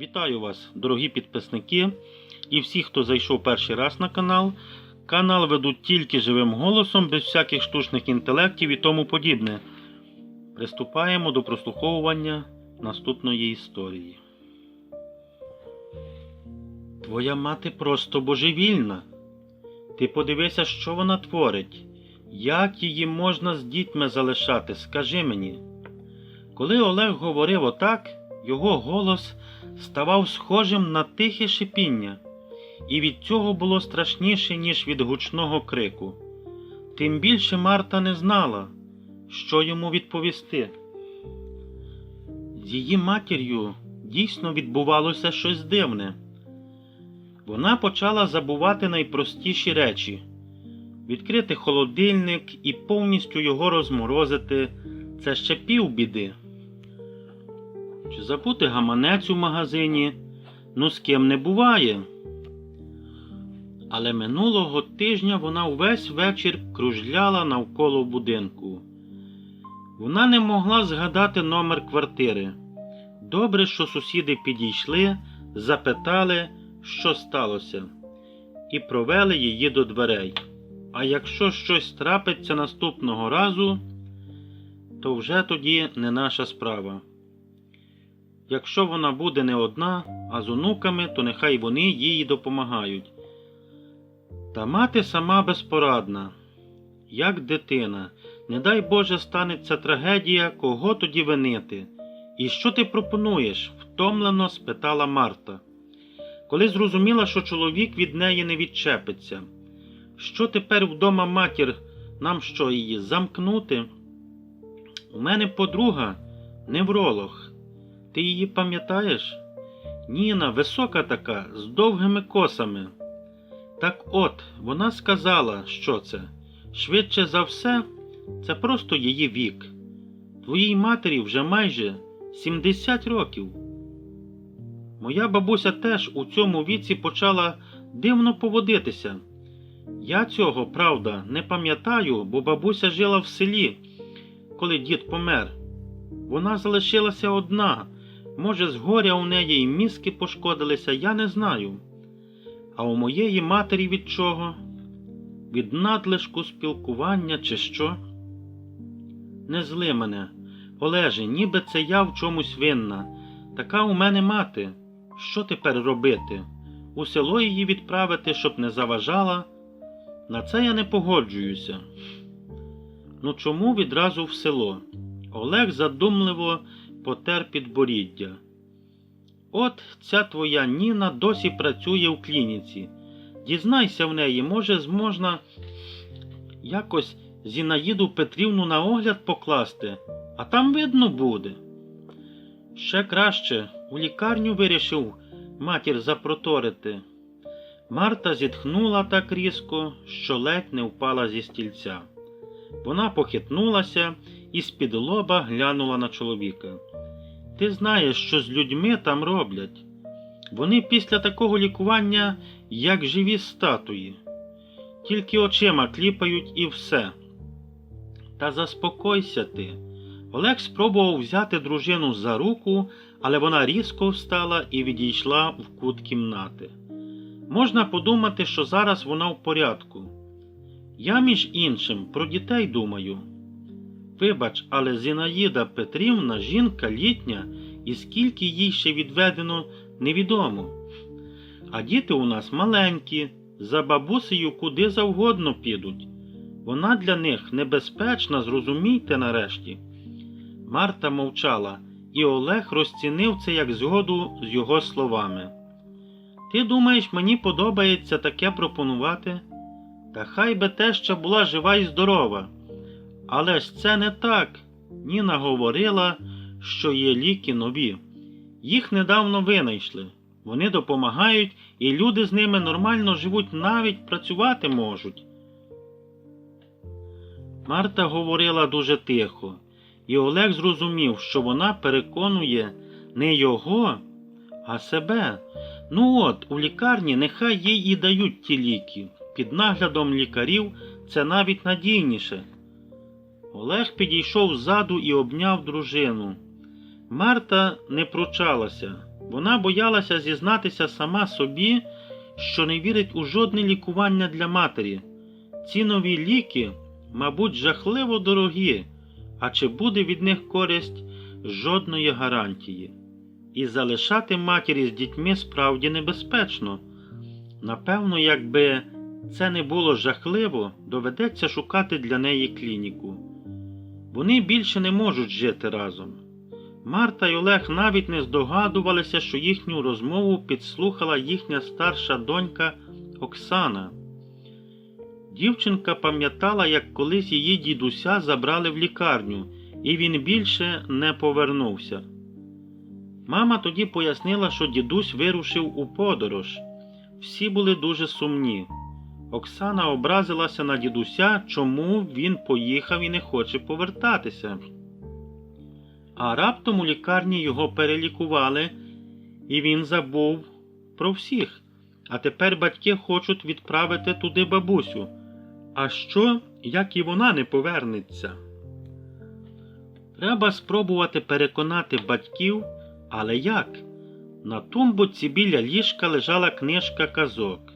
Вітаю вас, дорогі підписники і всі, хто зайшов перший раз на канал. Канал ведуть тільки живим голосом, без всяких штучних інтелектів і тому подібне. Приступаємо до прослуховування наступної історії. Твоя мати просто божевільна. Ти подивися, що вона творить. Як її можна з дітьми залишати, скажи мені. Коли Олег говорив отак, його голос ставав схожим на тихе шипіння, і від цього було страшніше, ніж від гучного крику. Тим більше Марта не знала, що йому відповісти. З її матір'ю дійсно відбувалося щось дивне. Вона почала забувати найпростіші речі відкрити холодильник і повністю його розморозити це ще півбіди. Чи забути гаманець у магазині? Ну з ким не буває. Але минулого тижня вона увесь вечір кружляла навколо будинку. Вона не могла згадати номер квартири. Добре, що сусіди підійшли, запитали, що сталося, і провели її до дверей. А якщо щось трапиться наступного разу, то вже тоді не наша справа. Якщо вона буде не одна, а з онуками, то нехай вони їй допомагають. Та мати сама безпорадна, як дитина. Не дай Боже станеться трагедія, кого тоді винити. І що ти пропонуєш? втомлено спитала Марта. Коли зрозуміла, що чоловік від неї не відчепиться. Що тепер вдома матір, нам що її замкнути? У мене подруга невролог. Ти її пам'ятаєш? Ніна висока така, з довгими косами. Так от, вона сказала, що це. Швидше за все, це просто її вік. Твоїй матері вже майже 70 років. Моя бабуся теж у цьому віці почала дивно поводитися. Я цього, правда, не пам'ятаю, бо бабуся жила в селі, коли дід помер. Вона залишилася одна. Може, з горя у неї і мізки пошкодилися, я не знаю. А у моєї матері від чого? Від надлишку спілкування чи що? Не зли мене, Олеже, ніби це я в чомусь винна. Така у мене мати. Що тепер робити? У село її відправити, щоб не заважала? На це я не погоджуюся. Ну чому відразу в село? Олег задумливо потер підборіддя. От ця твоя Ніна досі працює в клініці. Дізнайся в неї, може, зможна якось Зінаїду Петрівну на огляд покласти, а там видно буде. Ще краще у лікарню вирішив матір запроторити. Марта зітхнула так різко, що ледь не впала зі стільця. Вона похитнулася і з-під лоба глянула на чоловіка. Ти знаєш, що з людьми там роблять. Вони після такого лікування, як живі статуї, тільки очима кліпають і все. Та заспокойся ти. Олег спробував взяти дружину за руку, але вона різко встала і відійшла в кут кімнати. Можна подумати, що зараз вона в порядку. Я, між іншим, про дітей думаю. Вибач, але Зінаїда Петрівна жінка літня, і скільки їй ще відведено, невідомо. А діти у нас маленькі, за бабусею куди завгодно підуть. Вона для них небезпечна, зрозумійте нарешті. Марта мовчала, і Олег розцінив це як згоду з його словами. Ти думаєш, мені подобається таке пропонувати? Та хай би те ще була жива і здорова. Але ж це не так. Ніна говорила, що є ліки нові. Їх недавно винайшли. Вони допомагають, і люди з ними нормально живуть, навіть працювати можуть. Марта говорила дуже тихо, і Олег зрозумів, що вона переконує не його, а себе. Ну от, у лікарні нехай їй і дають ті ліки. Під наглядом лікарів це навіть надійніше. Олег підійшов ззаду і обняв дружину. Марта не пручалася. Вона боялася зізнатися сама собі, що не вірить у жодне лікування для матері. Ці нові ліки, мабуть, жахливо дорогі, а чи буде від них користь жодної гарантії. І залишати матері з дітьми справді небезпечно. Напевно, якби це не було жахливо, доведеться шукати для неї клініку. Вони більше не можуть жити разом. Марта й Олег навіть не здогадувалися, що їхню розмову підслухала їхня старша донька Оксана. Дівчинка пам'ятала, як колись її дідуся забрали в лікарню, і він більше не повернувся. Мама тоді пояснила, що дідусь вирушив у подорож. Всі були дуже сумні. Оксана образилася на дідуся, чому він поїхав і не хоче повертатися. А раптом у лікарні його перелікували, і він забув про всіх. А тепер батьки хочуть відправити туди бабусю. А що, як і вона не повернеться? Треба спробувати переконати батьків, але як? На тумбуці біля ліжка лежала книжка казок.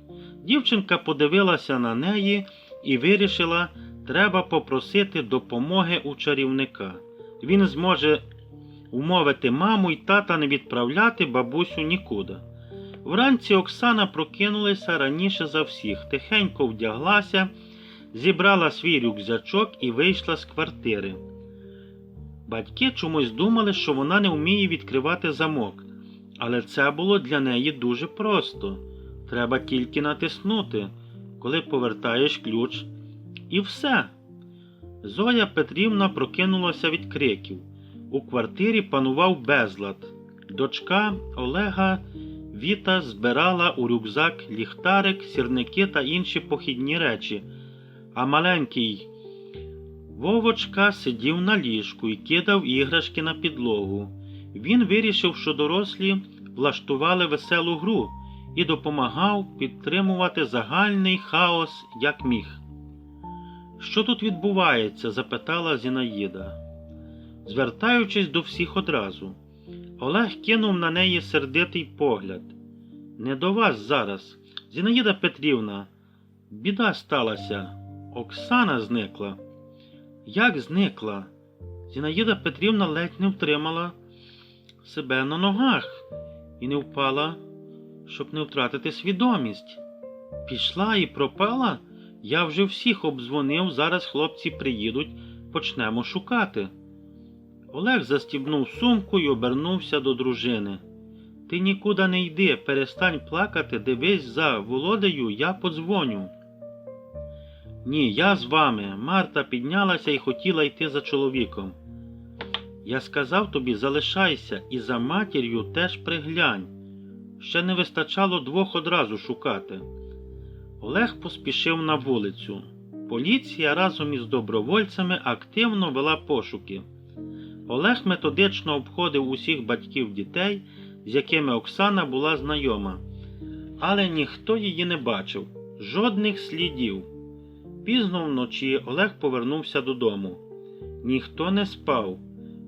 Дівчинка подивилася на неї і вирішила, треба попросити допомоги у чарівника. Він зможе умовити маму й тата не відправляти бабусю нікуди. Вранці Оксана прокинулася раніше за всіх, тихенько вдяглася, зібрала свій рюкзачок і вийшла з квартири. Батьки чомусь думали, що вона не вміє відкривати замок, але це було для неї дуже просто. Треба тільки натиснути, коли повертаєш ключ, і все. Зоя Петрівна прокинулася від криків. У квартирі панував безлад. Дочка Олега Віта збирала у рюкзак ліхтарик, сірники та інші похідні речі, а маленький Вовочка сидів на ліжку і кидав іграшки на підлогу. Він вирішив, що дорослі влаштували веселу гру і допомагав підтримувати загальний хаос як міг. Що тут відбувається? запитала Зінаїда, звертаючись до всіх одразу. Олег кинув на неї сердитий погляд. Не до вас зараз. Зінаїда Петрівна, біда сталася. Оксана зникла. Як зникла? Зінаїда Петрівна ледь не втримала себе на ногах і не впала, щоб не втратити свідомість. Пішла і пропала. Я вже всіх обдзвонив, зараз хлопці приїдуть, почнемо шукати. Олег застібнув сумку і обернувся до дружини. Ти нікуди не йди, перестань плакати, дивись за Володею, я подзвоню. Ні, я з вами. Марта піднялася і хотіла йти за чоловіком. Я сказав тобі, залишайся і за матір'ю теж приглянь. Ще не вистачало двох одразу шукати. Олег поспішив на вулицю. Поліція разом із добровольцями активно вела пошуки. Олег методично обходив усіх батьків дітей, з якими Оксана була знайома, але ніхто її не бачив, жодних слідів. Пізно вночі Олег повернувся додому. Ніхто не спав.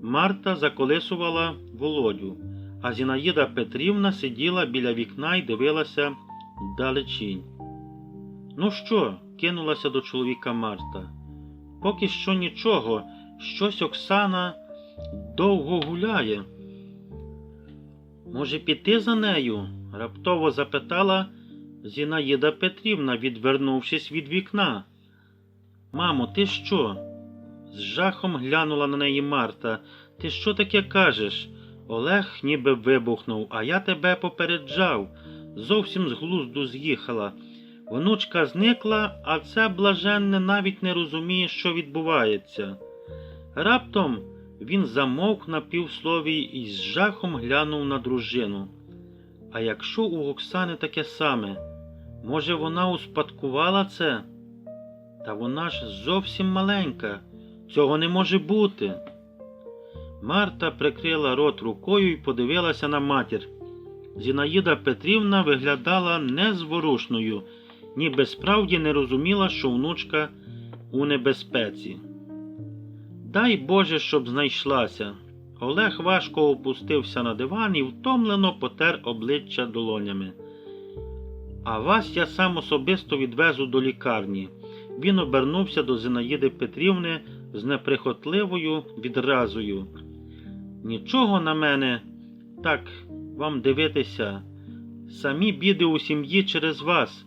Марта заколисувала Володю, а Зінаїда Петрівна сиділа біля вікна і дивилася вдалечінь. Ну що? кинулася до чоловіка Марта. Поки що нічого, щось Оксана довго гуляє. Може, піти за нею? раптово запитала Зінаїда Петрівна, відвернувшись від вікна. Мамо, ти що? З жахом глянула на неї Марта. Ти що таке кажеш? Олег ніби вибухнув, а я тебе попереджав. Зовсім з глузду з'їхала. Внучка зникла, а це блаженне навіть не розуміє, що відбувається. Раптом він замовк на півслові і з жахом глянув на дружину. А якщо у Оксани таке саме, може, вона успадкувала це? Та вона ж зовсім маленька, цього не може бути. Марта прикрила рот рукою і подивилася на матір. Зінаїда Петрівна виглядала незворушною, ніби справді не розуміла, що внучка у небезпеці. Дай Боже, щоб знайшлася, Олег важко опустився на диван і втомлено потер обличчя долонями. А вас я сам особисто відвезу до лікарні. Він обернувся до Зинаїди Петрівни з неприхотливою відразою. Нічого на мене так вам дивитися. Самі біди у сім'ї через вас.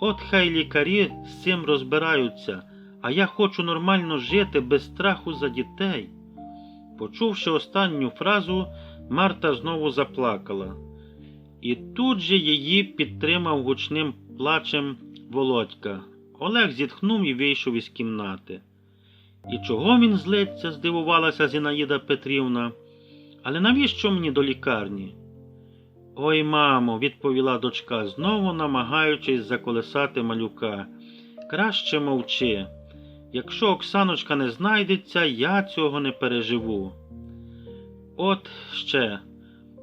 От хай лікарі з цим розбираються, а я хочу нормально жити без страху за дітей. Почувши останню фразу, Марта знову заплакала. І тут же її підтримав гучним плачем Володька. Олег зітхнув і вийшов із кімнати. І чого він злиться? здивувалася Зінаїда Петрівна. Але навіщо мені до лікарні? Ой, мамо, відповіла дочка, знову намагаючись заколесати малюка. Краще мовчи. Якщо Оксаночка не знайдеться, я цього не переживу. От ще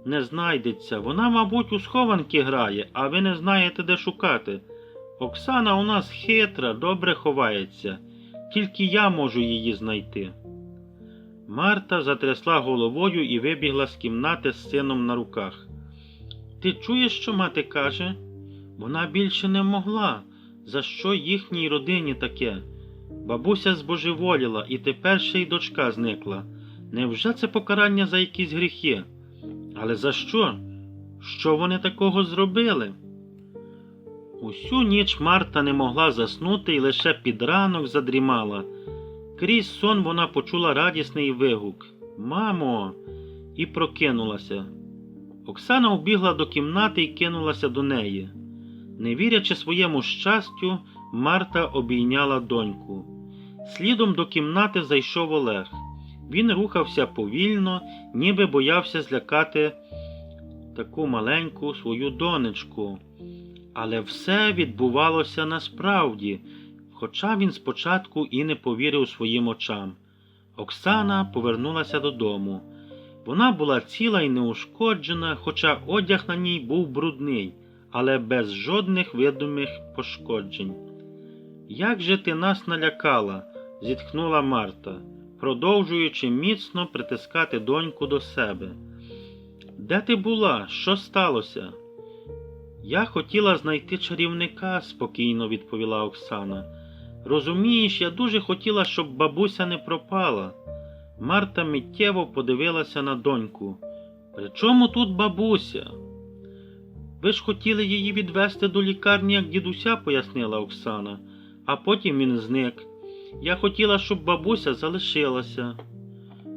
не знайдеться. Вона, мабуть, у схованки грає, а ви не знаєте, де шукати. Оксана у нас хитра, добре ховається, тільки я можу її знайти. Марта затрясла головою і вибігла з кімнати з сином на руках. Ти чуєш, що мати каже? Вона більше не могла. За що їхній родині таке? Бабуся збожеволіла, і тепер ще й дочка зникла. Невже це покарання за якісь гріхи? Але за що? Що вони такого зробили? Усю ніч Марта не могла заснути і лише під ранок задрімала. Крізь сон вона почула радісний вигук Мамо! і прокинулася. Оксана вбігла до кімнати і кинулася до неї. Не вірячи своєму щастю, Марта обійняла доньку. Слідом до кімнати зайшов Олег. Він рухався повільно, ніби боявся злякати таку маленьку свою донечку. Але все відбувалося насправді, хоча він спочатку і не повірив своїм очам. Оксана повернулася додому. Вона була ціла і неушкоджена, хоча одяг на ній був брудний, але без жодних видимих пошкоджень. Як же ти нас налякала? зітхнула Марта, продовжуючи міцно притискати доньку до себе. Де ти була? Що сталося? Я хотіла знайти чарівника, спокійно відповіла Оксана. Розумієш, я дуже хотіла, щоб бабуся не пропала. Марта миттєво подивилася на доньку. При чому тут бабуся? Ви ж хотіли її відвести до лікарні, як дідуся, пояснила Оксана, а потім він зник. Я хотіла, щоб бабуся залишилася.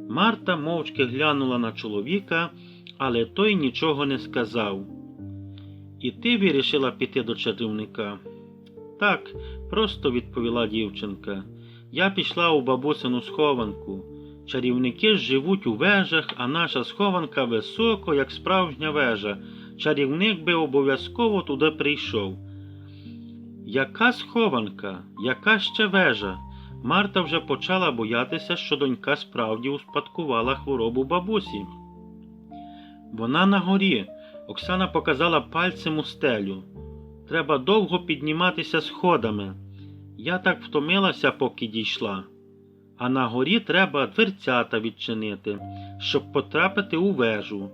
Марта мовчки глянула на чоловіка, але той нічого не сказав. І ти вирішила піти до чарівника? Так, просто відповіла дівчинка. Я пішла у бабусину схованку. Чарівники живуть у вежах, а наша схованка високо, як справжня вежа. Чарівник би обов'язково туди прийшов. Яка схованка? Яка ще вежа? Марта вже почала боятися, що донька справді успадкувала хворобу бабусі. Вона на горі. Оксана показала пальцем у стелю. Треба довго підніматися сходами. Я так втомилася, поки дійшла. А на горі треба дверцята відчинити, щоб потрапити у вежу.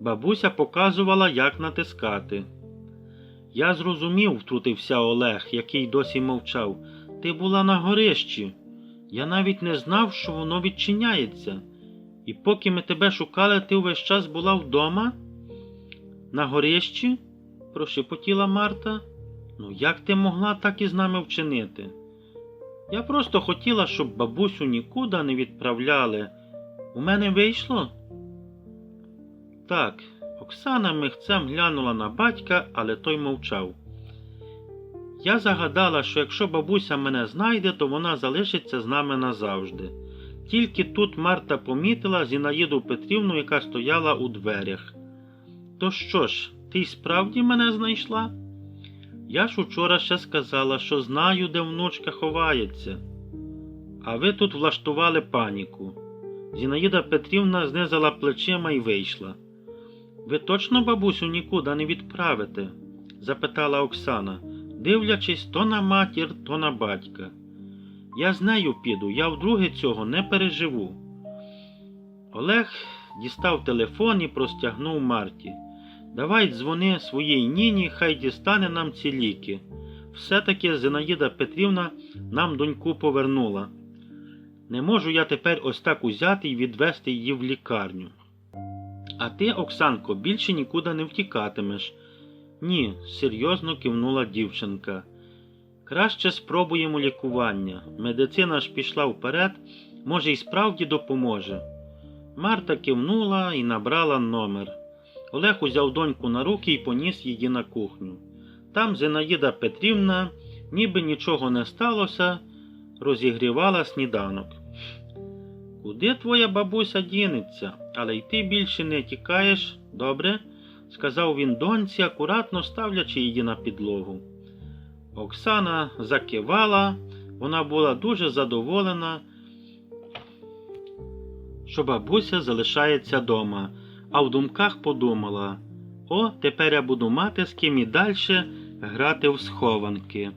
Бабуся показувала, як натискати. Я зрозумів, втрутився Олег, який досі мовчав. Ти була на горищі. Я навіть не знав, що воно відчиняється. І поки ми тебе шукали, ти увесь час була вдома? На горищі? Прошепотіла Марта. Ну, як ти могла так із нами вчинити? Я просто хотіла, щоб бабусю нікуди не відправляли. У мене вийшло? Так, Оксана михцем глянула на батька, але той мовчав. Я загадала, що якщо бабуся мене знайде, то вона залишиться з нами назавжди. Тільки тут Марта помітила Зінаїду Петрівну, яка стояла у дверях. То що ж, ти й справді мене знайшла? Я ж учора ще сказала, що знаю, де внучка ховається. А ви тут влаштували паніку. Зінаїда Петрівна знизила плечима і вийшла. Ви точно бабусю нікуди не відправите? запитала Оксана, дивлячись то на матір, то на батька. Я з нею піду, я вдруге цього не переживу. Олег дістав телефон і простягнув Марті. Давай дзвони своїй ніні, хай дістане нам ці ліки. Все-таки Зинаїда Петрівна нам доньку повернула. Не можу я тепер ось так узяти і відвести її в лікарню. А ти, Оксанко, більше нікуди не втікатимеш. Ні, серйозно кивнула дівчинка. Краще спробуємо лікування. Медицина ж пішла вперед, може, і справді допоможе. Марта кивнула і набрала номер. Олег узяв доньку на руки і поніс її на кухню. Там Зинаїда Петрівна, ніби нічого не сталося, розігрівала сніданок. Куди твоя бабуся дінеться, але й ти більше не тікаєш, добре? сказав він доньці, акуратно ставлячи її на підлогу. Оксана закивала, вона була дуже задоволена, що бабуся залишається дома, а в думках подумала: о, тепер я буду мати з ким і далі грати в схованки.